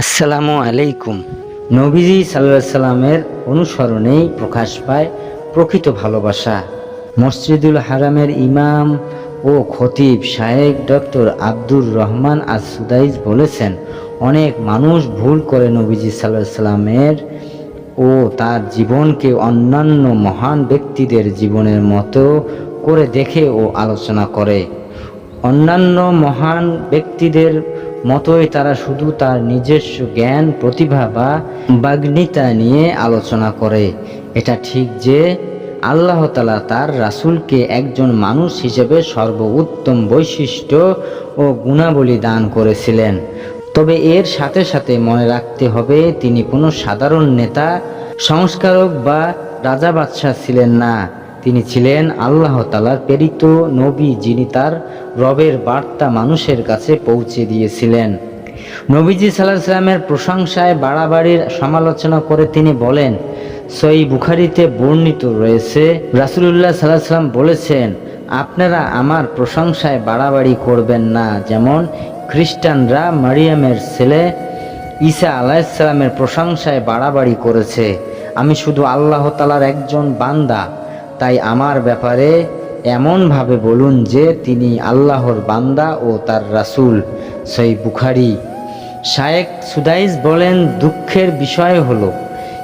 আসসালামু আলাইকুম। নবীজি সাল্লাহ সাল্লামের অনুসরণেই প্রকাশ পায় প্রকৃত ভালোবাসা। মসজিদুল হারামের ইমাম ও খতিব শায়েক doctor Abdur Rahman As Sudais বলেছেন, অনেক মানুষ ভুল করে নবীজি সাল্লাহ সাল্লামের ও তার জীবনকে অন্যান্য মহান ব্যক্তিদের জীবনের মতো করে দেখে ও আলোচনা করে। অন্যান্য মহান ব্যক্তিদের মতোই তারা শুধু তার নিজস্ব জ্ঞান, প্রতিভা বা বাগ্নিতা নিয়ে আলোচনা করে। এটা ঠিক যে আল্লাহ তালা তার রাসূলকে একজন মানুষ হিসেবে সর্বোত্তম বৈশিষ্ট্য ও গুণাবলী দান করেছিলেন। তবে এর সাথে সাথে মনে রাখতে হবে, তিনি কোনো সাধারণ নেতা, সংস্কারক বা রাজা বাদশাহ ছিলেন না। তিনি ছিলেন আল্লাহ তালার প্রেরিত নবী যিনি তার রবের বার্তা মানুষের কাছে পৌঁছে দিয়েছিলেন। নবীজি সাল্লাহ সাল্লামের প্রশংসায় বাড়াবাড়ির সমালোচনা করে তিনি বলেন সই বুখারিতে বর্ণিত রয়েছে, রাসুলুল্লাহ সাল্লাহ সাল্লাম বলেছেন, আপনারা আমার প্রশংসায় বাড়াবাড়ি করবেন না। যেমন খ্রিস্টানরা মারিয়ামের ছেলে ঈসা আলাইসাল্লামের প্রশংসায় বাড়াবাড়ি করেছে। আমি শুধু আল্লাহ তালার একজন বান্দা তাই আমার ব্যাপারে এমনভাবে বলুন যে তিনি আল্লাহর বান্দা ও তার রাসূল। সেই বুখারি। শায়েক সুদাইস বলেন, দুঃখের বিষয় হলো,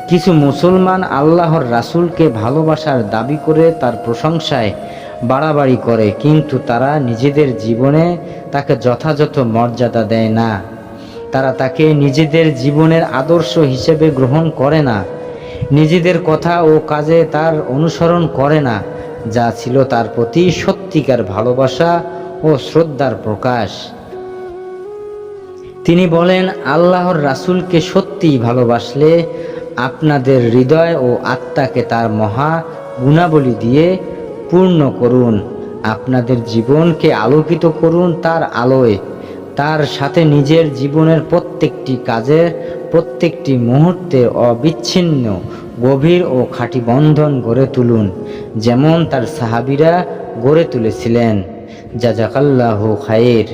কিছু মুসলমান আল্লাহর রাসূলকে ভালোবাসার দাবি করে তার প্রশংসায় বাড়াবাড়ি করে, কিন্তু তারা নিজেদের জীবনে তাকে যথাযথ মর্যাদা দেয় না। তারা তাকে নিজেদের জীবনের আদর্শ হিসেবে গ্রহণ করে না। নিজেদের কথা ও কাজে তার অনুসরণ করে না, যা ছিল তার প্রতি সত্যিকার ভালোবাসা ও শ্রদ্ধার প্রকাশ। তিনি বলেন, আল্লাহর রাসূলকে সত্যিই ভালোবাসলে আপনাদের হৃদয় ও আত্মাকে তার মহা গুণাবলী দিয়ে পূর্ণ করুন। আপনাদের জীবনকে আলোকিত করুন তার আলোয়। তার সাথে নিজের জীবনের প্রত্যেকটি কাজে প্রত্যেকটি মুহূর্তে অবিচ্ছিন্ন, গভীর ও খাঁটি বন্ধন গড়ে তুলুন, যেমন তার সাহাবিরা গড়ে তুলেছিলেন। যা জাকাল্লাহ খায়ের